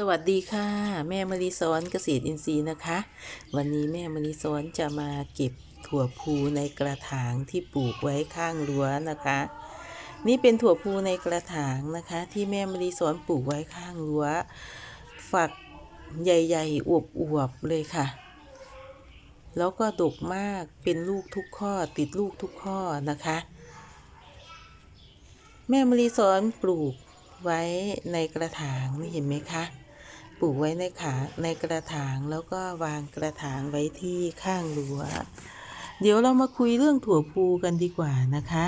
สวัสดีค่ะ แม่มะลิซ้อนเกษตรอินทรีย์นะคะ วันนี้แม่มะลิซ้อนจะมาเก็บถั่วพูในกระถางที่ปลูกไว้ข้างรั้วนะคะ นี่เป็นถั่วพูในกระถางนะคะ ที่แม่มะลิซ้อนปลูกไว้ข้างรั้ว ฝักใหญ่ๆอวบๆเลยค่ะ แล้วก็ดกมากเป็นลูกทุกข้อติดลูกทุกข้อนะคะ แม่มะลิสอนปลูกไว้ในกระถางนี่เห็นไหมคะ ปลูกไว้ในขาในกระถางแล้วก็วางกระถางไว้ที่ข้างรั้วเดี๋ยวเรามาคุยเรื่องถั่วพูกันดีกว่านะคะ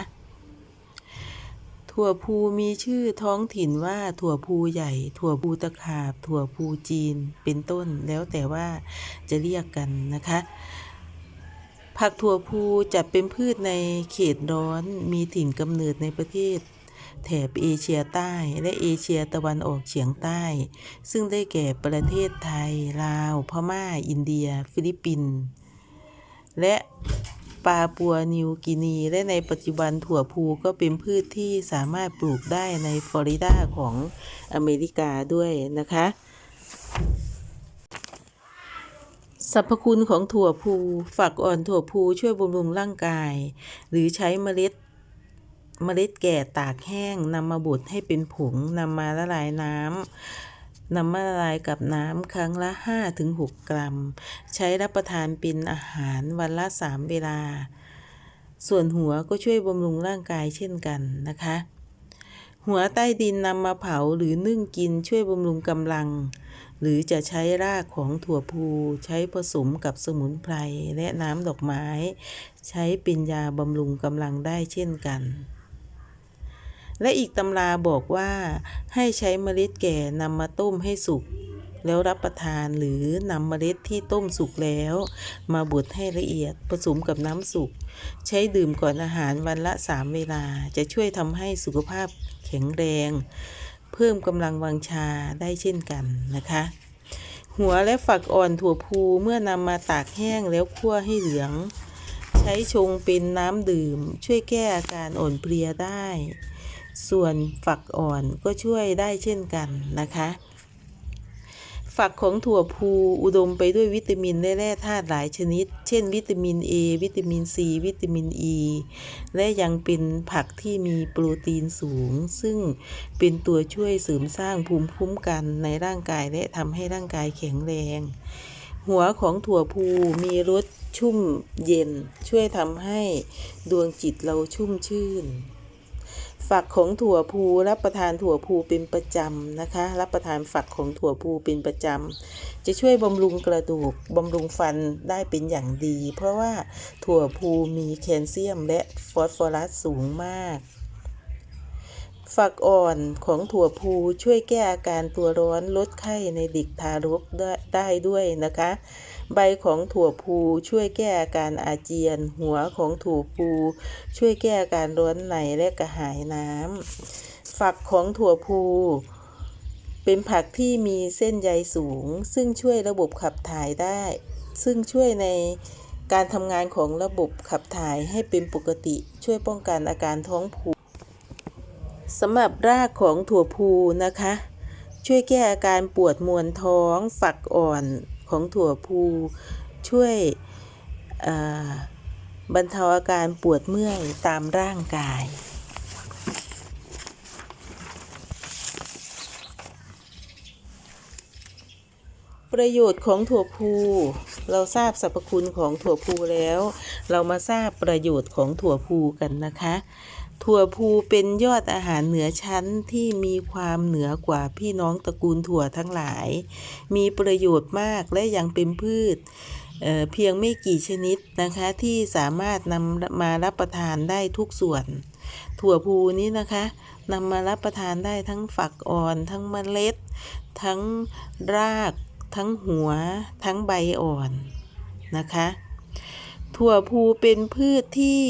ถั่วพูมีชื่อท้องถิ่นว่าถั่วพูใหญ่ ถั่วพูตะขาบ ถั่วพูจีนเป็นต้นแล้วแต่ว่าจะเรียกกันนะคะ ผักถั่วพูจัดเป็นพืชในเขตร้อนมีถิ่นกำเนิดในประเทศ แถบเอเชียใต้และเอเชียตะวันออกเฉียงใต้ ซึ่งได้แก่ประเทศไทย ลาว พม่า อินเดีย ฟิลิปปินส์และปาปัวนิวกินี และในปัจจุบันถั่วพูก็เป็นพืชที่สามารถปลูกได้ในฟลอริดาของอเมริกาด้วยนะคะสรรพคุณของถั่วพูฝักอ่อนถั่วพูช่วยบำรุงร่างกาย หรือใช้เมล็ด เมล็ดแก่ตากแห้งนำมาบดให้เป็นผงนำมาละลายน้ำนำมาละลายกับน้ำครั้งละ 5-6 กรัม ใช้รับประทานเป็นอาหารวันละ 3 เวลา ส่วนหัวก็ช่วยบำรุงร่างกายเช่นกันนะคะ หัวใต้ดินนำมาเผาหรือนึ่งกินช่วยบำรุงกำลัง หรือจะใช้รากของถั่วพูใช้ผสมกับสมุนไพรและน้ำดอกไม้ ใช้เป็นยาบำรุงกำลังได้เช่นกัน และอีกตำราบอกว่าให้ใช้เมล็ดแก่นำมาต้มให้สุก แล้วรับประทานหรือนำเมล็ดที่ต้มสุกแล้ว มาบดให้ละเอียดผสมกับน้ำสุก ใช้ดื่มก่อนอาหารวันละ 3 เวลาจะช่วยทำให้สุขภาพแข็งแรง เพิ่มกำลังวังชาได้เช่นกันนะคะหัวและฝักอ่อนถั่วพูเมื่อนำมาตากแห้งแล้วคั่วให้เหลือง ใช้ชงเป็นน้ำดื่ม ช่วยแก้อาการอ่อนเพลียได้ ส่วนฝักอ่อนก็ช่วยได้เช่นกันนะคะ ฝักของถั่วพูอุดมไปด้วยวิตามินและแร่ธาตุหลายชนิด เช่น วิตามิน A วิตามิน C วิตามิน E และยังเป็นผักที่มีโปรตีนสูง ซึ่งเป็นตัวช่วยเสริมสร้างภูมิคุ้มกันในร่างกายและทำให้ร่างกายแข็งแรง หัวของถั่วพูมีรสชุ่มเย็นช่วยทำให้ดวงจิตเราชุ่มชื่น ฝักของถั่วพูรับประทานถั่วพูเป็นประจำนะคะ รับประทานฝักของถั่วพูเป็นประจำจะช่วยบำรุงกระดูกบำรุงฟันได้เป็นอย่างดี เพราะว่าถั่วพูมีแคลเซียมและฟอสฟอรัสสูงมาก ฝักอ่อนของถั่วพูช่วยแก้อาการตัวร้อนลดไข้ในเด็กทารกได้ได้ด้วยนะคะ ใบของถั่วพูช่วยแก้อาการอาเจียน หัวของถั่วพูช่วยแก้อาการร้อนในและกระหายน้ำฝักของถั่วพูเป็นผักที่มีเส้นใยสูง ซึ่งช่วยระบบขับถ่ายได้ ซึ่งช่วยในการทำงานของระบบขับถ่ายให้เป็นปกติ ช่วยป้องกันอาการท้องผูก สำหรับรากของถั่วพูนะคะ ช่วยแก้อาการปวดมวนท้องฝักอ่อนของถั่วพู ช่วยบรรเทาอาการปวดเมื่อยตามร่างกาย ประโยชน์ของถั่วพู เราทราบสรรพคุณของถั่วพูแล้ว เรามาทราบประโยชน์ของถั่วพูกันนะคะ ถั่วพูเป็นยอดอาหารเหนือชั้นที่มีความเหนือกว่าพี่น้องตระกูลถั่วทั้งหลาย มีประโยชน์มากและยังเป็นพืชเเพียงไม่กี่ชนิดนะคะที่สามารถนำมารับประทานได้ทุกส่วน ถั่วพูนี้นะคะนำมารับประทานได้ทั้งฝักอ่อน ทั้งเมล็ด ทั้งราก ทั้งหัว ทั้งใบอ่อนนะคะ ถั่วพูเป็นพืชที่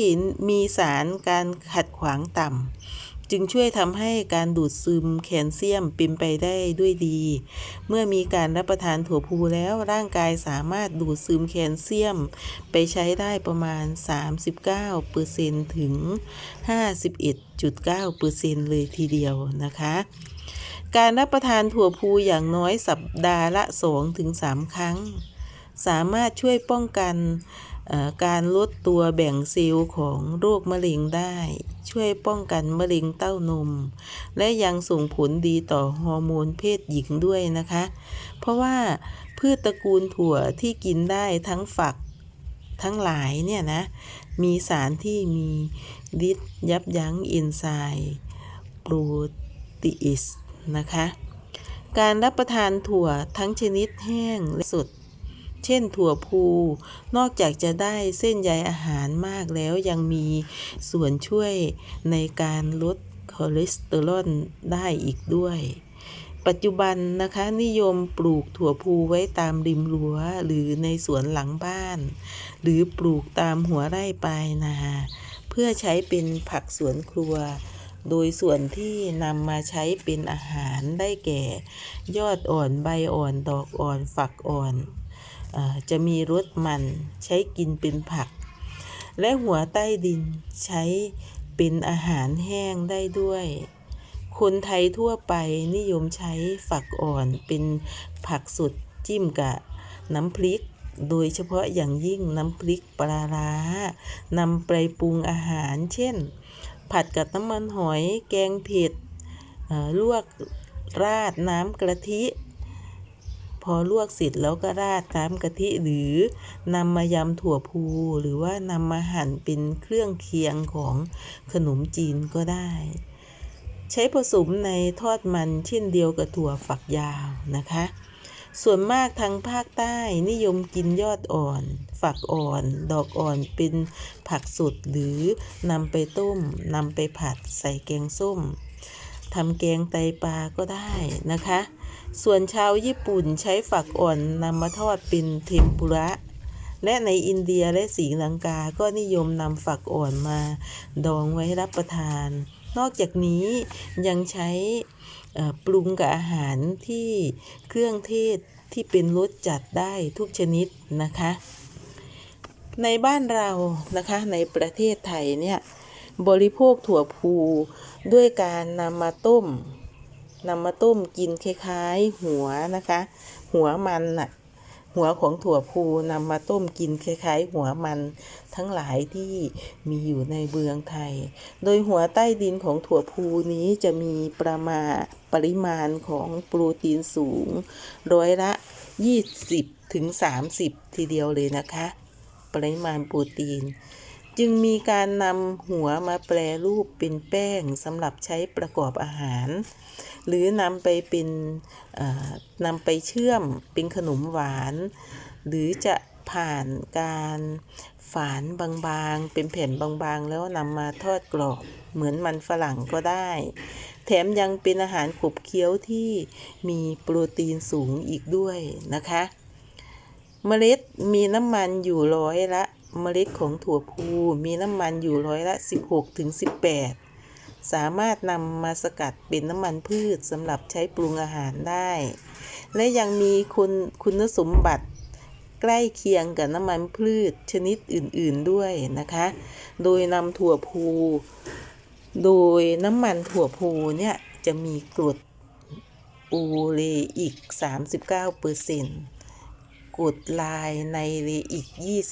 มีสารการขัดขวางต่ำ จึงช่วยทำให้การดูดซึมแคลเซียมเป็นไปได้ด้วยดี เมื่อมีการรับประทานถั่วพูแล้วร่างกายสามารถดูดซึมแคลเซียม ไปใช้ได้ประมาณ 39%ถึง 51.9%เลยทีเดียวนะคะการรับประทานถั่วพูอย่างน้อยสัปดาห์ละ 2-3 ครั้ง สามารถช่วยป้องกัน การลดตัวแบ่งเซลล์ของโรคมะเร็งได้ ช่วยป้องกันมะเร็งเต้านม และยังส่งผลดีต่อฮอร์โมนเพศหญิงด้วยนะคะ เพราะว่าพืชตระกูลถั่วที่กินได้ทั้งฝักทั้งหลายเนี่ยนะ มีสารที่มีฤทธิ์ยับยั้งเอนไซม์โปรตีเอสนะคะ การรับประทานถั่วทั้งชนิดแห้งและสด เช่นถั่วพู นอกจากจะได้เส้นใยอาหารมากแล้วยังมีส่วนช่วยในการลดคอเลสเตอรอลได้อีกด้วย ปัจจุบันนะคะนิยมปลูกถั่วพูไว้ตามริมรั้วหรือในสวนหลังบ้าน หรือปลูกตามหัวไร่ปลายนา เพื่อใช้เป็นผักสวนครัวโดยส่วนที่นำมาใช้เป็นอาหารได้แก่ ยอดอ่อนใบอ่อนดอกอ่อนฝักอ่อน จะมีรสมันใช้กินเป็นผัก และหัวใต้ดินใช้เป็นอาหารแห้งได้ด้วย คนไทยทั่วไปนิยมใช้ฝักอ่อนเป็นผักสดจิ้มกับน้ำพริก โดยเฉพาะอย่างยิ่งน้ำพริกปลาร้านำไปปรุงอาหาร เช่น ผัดกับน้ำมันหอย แกงเผ็ดลวกราดน้ำกะทิ อลวกเสร็จแล้วก็ราดน้ำกะทิหรือนำมายำถั่วพูหรือว่านำมาหั่นเป็นเครื่องเคียงของขนมจีนก็ได้ ใช้ผสมในทอดมันเช่นเดียวกับถั่วฝักยาวนะคะ ส่วนมากทางภาคใต้นิยมกินยอดอ่อน ฝักอ่อน ดอกอ่อนเป็นผักสดหรือนำไปต้มนำไปผัดใส่แกงส้มทำแกงไตปลาก็ได้นะคะ ส่วนชาวญี่ปุ่นใช้ฝักอ่อนนำมาทอดเป็นเทมปุระ และในอินเดียและศรีลังกา ก็นิยมนำฝักอ่อนมาดองไว้รับประทาน นอกจากนี้ยังใช้ปรุงกับอาหารที่เครื่องเทศที่เป็นรสจัดได้ทุกชนิดนะคะ ในบ้านเรานะคะในประเทศไทยเนี่ยบริโภคถั่วพูด้วยการนำมาต้ม นำมาต้มกินคล้ายๆ หัวนะคะ หัวมันน่ะ หัวของถั่วพูนำมาต้มกินคล้ายๆ หัวมันทั้งหลายที่มีอยู่ในเมืองไทย โดยหัวใต้ดินของถั่วพูนี้จะมีประมาณปริมาณของโปรตีนสูง ร้อยละ 20ถึง30 ทีเดียวเลยนะคะ ปริมาณโปรตีน จึงมีการนำหัวมาแปรรูปเป็นแป้งสำหรับใช้ประกอบอาหาร หรือนำไปเป็นนำไปเชื่อมเป็นขนมหวาน หรือจะผ่านการฝานบางๆ เป็นแผ่นบางๆ แล้วนำมาทอดกรอบเหมือนมันฝรั่งก็ได้ แถมยังเป็นอาหารขบเคี้ยวที่มีโปรตีนสูงอีกด้วยนะคะ เมล็ดมีน้ำมันอยู่ร้อยละ เมล็ดของถั่วพูมีน้ำมันอยู่ร้อยละ 16ถึง18สามารถนำมาสกัดเป็นน้ำมันพืชสำหรับใช้ปรุงอาหารได้ และยังมีคุณคุณสมบัติใกล้เคียงกับน้ำมันพืชชนิดอื่น ๆด้วยนะคะ โดยนำถั่วพู โดยน้ำมันถั่วพูเนี่ยจะมีกรดอูเรอีก39เปอร์เซ็นต์ กดไลน์ไนเรอีก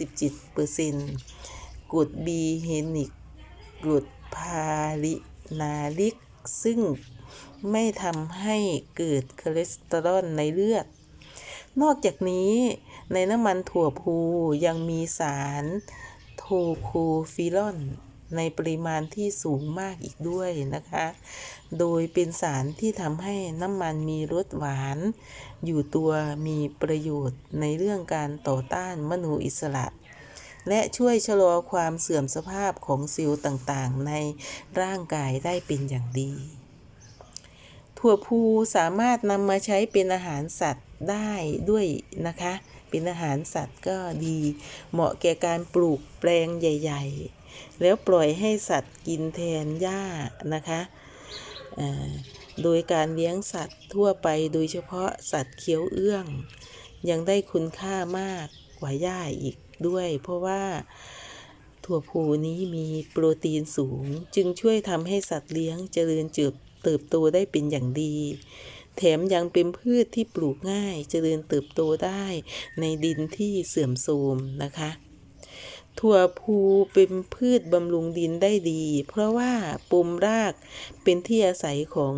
27เปอร์เซ็นต์กรดบีเฮนิกกรดพาลินาลิก ซึ่งไม่ทำให้เกิดคอเลสเตอรอลในเลือด นอกจากนี้ในน้ำมันถั่วพูยังมีสารโทโคฟิลอน ในปริมาณที่สูงมากอีกด้วยนะคะ โดยเป็นสารที่ทำให้น้ำมันมีรสหวาน อยู่ตัวมีประโยชน์ในเรื่องการต่อต้านมโนอิสระ และช่วยชะลอความเสื่อมสภาพของเซลล์ต่างๆ ในร่างกายได้เป็นอย่างดี ถั่วพูสามารถนำมาใช้เป็นอาหารสัตว์ได้ด้วยนะคะ เป็นอาหารสัตว์ก็ดี เหมาะแก่การปลูกแปลงใหญ่ ๆ แล้วปล่อยให้สัตว์กินแทนหญ้านะคะโดยการเลี้ยงสัตว์ทั่วไปโดยเฉพาะสัตว์เคี้ยวเอื้อง ยังได้คุณค่ามากกว่าหญ้าอีกด้วย เพราะว่าถั่วพูนี้มีโปรตีนสูง จึงช่วยทำให้สัตว์เลี้ยงเจริญเติบเติบโตได้เป็นอย่างดี แถมยังเป็นพืชที่ปลูกง่าย เจริญเติบโตได้ในดินที่เสื่อมโทรมนะคะ ถั่วพูเป็นพืชบำรุงดินได้ดี เพราะว่าปุ่มรากเป็นที่อาศัยของ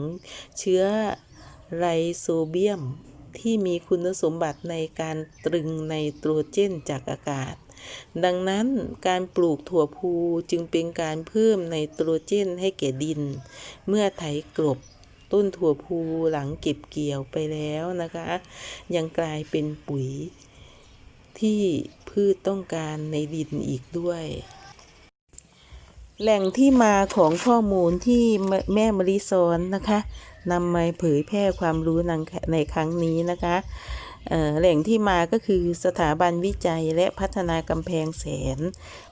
เชื้อไรโซเบียม ที่มีคุณสมบัติในการตรึงไนโตรเจนจากอากาศ ดังนั้นการปลูกถั่วพูจึงเป็นการเพิ่มไนโตรเจนให้แก่ดิน เมื่อไถกลบต้นถั่วพูหลังเก็บเกี่ยวไปแล้วนะคะ ยังกลายเป็นปุ๋ยที่ พืชต้องการในดินอีกด้วย แหล่งที่มาของข้อมูลที่แม่ม่มะลิสอนนะคะนำมาเผยแพร่ความรู้ในครั้งนี้นะคะแหล่งที่มาก็คือสถาบันวิจัยและพัฒนากำแพงแสน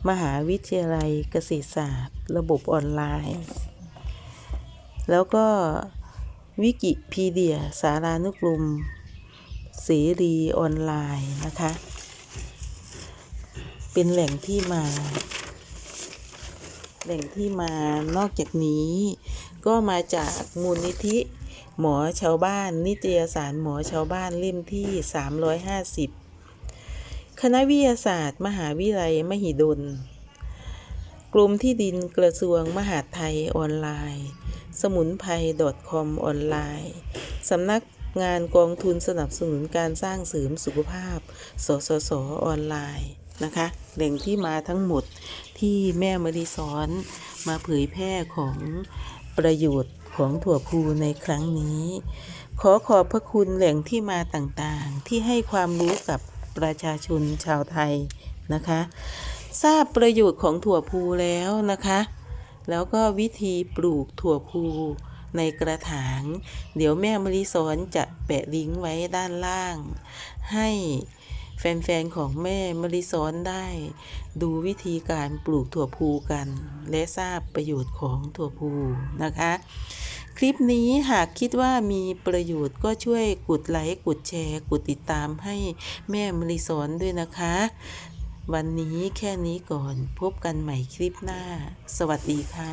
มหาวิทยาลัยเกษตรศาสตร์ ระบบออนไลน์ แล้วก็วิกิพีเดีย สารานุกรมเสรีออนไลน์นะคะ เป็นแหล่งที่มา แหล่งที่มานอกจากนี้ ก็มาจากมูลนิธิหมอชาวบ้าน นิตยสารหมอชาวบ้านเล่มที่ 350 คณะวิทยาศาสตร์ มหาวิทยาลัยมหิดล กรมที่ดินกระทรวงมหาดไทยออนไลน์ สมุนไพร .com ออนไลน์ สำนักงานกองทุนสนับสนุนการสร้างเสริมสุขภาพ สสสออนไลน์ นะคะแหล่งที่มาทั้งหมดที่แม่มะริสอนมาเผยแพร่ของประโยชน์ของถั่วพูในครั้งนี้ ขอขอบพระคุณแหล่งที่มาต่างๆ ที่ให้ความรู้กับประชาชนชาวไทยนะคะ ทราบประโยชน์ของถั่วพูแล้วนะคะ แล้วก็วิธีปลูกถั่วพูในกระถาง เดี๋ยวแม่มะลิสอนจะแปะลิงก์ไว้ด้านล่าง ให้ แฟนๆของแม่มะลิสอนได้ ดูวิธีการปลูกถั่วพูกัน และทราบประโยชน์ของถั่วพูนะคะ คลิปนี้หากคิดว่ามีประโยชน์ก็ช่วยกดไลค์กดแชร์กดติดตามให้แม่มะลิสอนด้วยนะคะ วันนี้แค่นี้ก่อนพบกันใหม่คลิปหน้า สวัสดีค่ะ